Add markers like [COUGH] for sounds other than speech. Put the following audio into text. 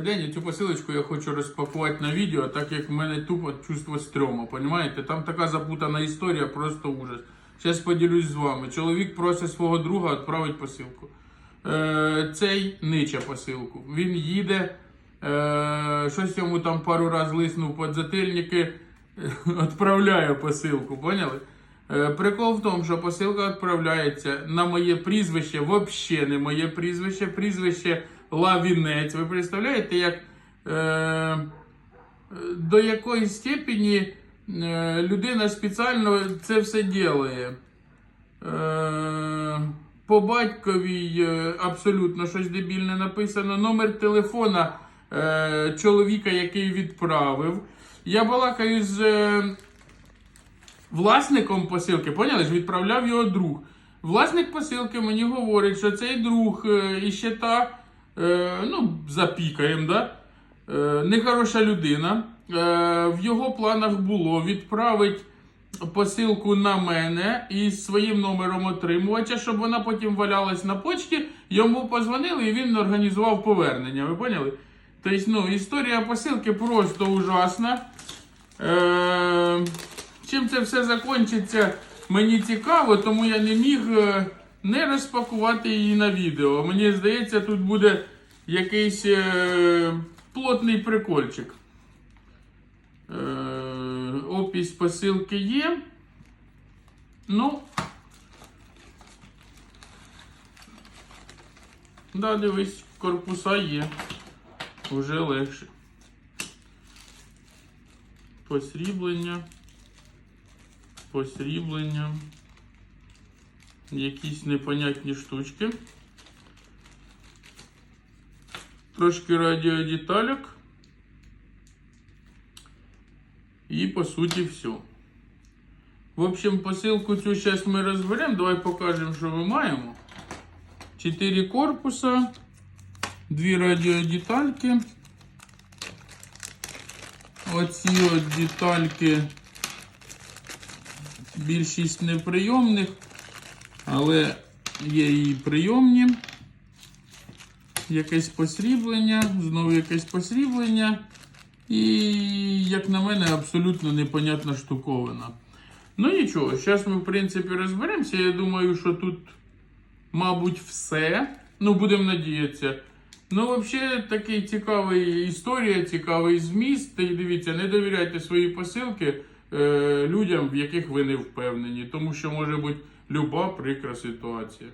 День, цю посилочку я хочу розпакувати на відео, так як в мене тупо чувство стрьому, понімаєте? Там така запутана історія, просто ужас. Зараз поділюсь з вами. Чоловік просить свого друга відправити посилку. Е, цей ниче посилку. Він їде, е, щось йому там пару разів лиснув подзатильники, [LAUGHS] відправляє посилку, поняли? Е, Прикол в тому, що посилка відправляється на моє прізвище, взагалі не моє прізвище, прізвище Лавінець. Ви представляєте, як е, до якої степені е, людина спеціально це все ділає. Е, по батьковій е, абсолютно щось дебільне написано. Номер телефона е, чоловіка, який відправив. Я балакаю з е, власником посилки, поняли ж, відправляв його друг. Власник посилки мені говорить, що цей друг е, і ще та, е, ну, запікаєм, да? е, нехороша людина. В його планах було відправити посилку на мене із своїм номером отримувача, щоб вона потім валялась на почті. Йому позвонили і він організував повернення. Ви поняли? Тобто, ну, історія посилки просто ужасна. Е, чим це все закінчиться, мені цікаво, тому я не міг е, не розпакувати її на відео. Мені здається, тут буде якийсь е, плотний прикольчик. Е, опись посилки є. Ну. Да, дивись, корпуса є. Уже легше. Посріблення. Посріблення. Якісь непонятні штучки. Трошки радіодеталек. І по суті все. В общем, посилку цю зараз ми розберемо. Давай покажемо, що ми маємо. Чотири корпуса, дві радіодетальки. Оці от детальки більшість неприйомних, але є і прийомні. Якесь посріблення, знову якесь посріблення. І, як на мене, абсолютно непонятна штуковина. Ну нічого, зараз ми, в принципі, розберемося. Я думаю, що тут, мабуть, все. Ну, будемо надіятися. Ну, взагалі, такий цікавий історія, цікавий зміст. І дивіться, не довіряйте свої посилки людям, в яких ви не впевнені, тому що може бути люба прикра ситуація.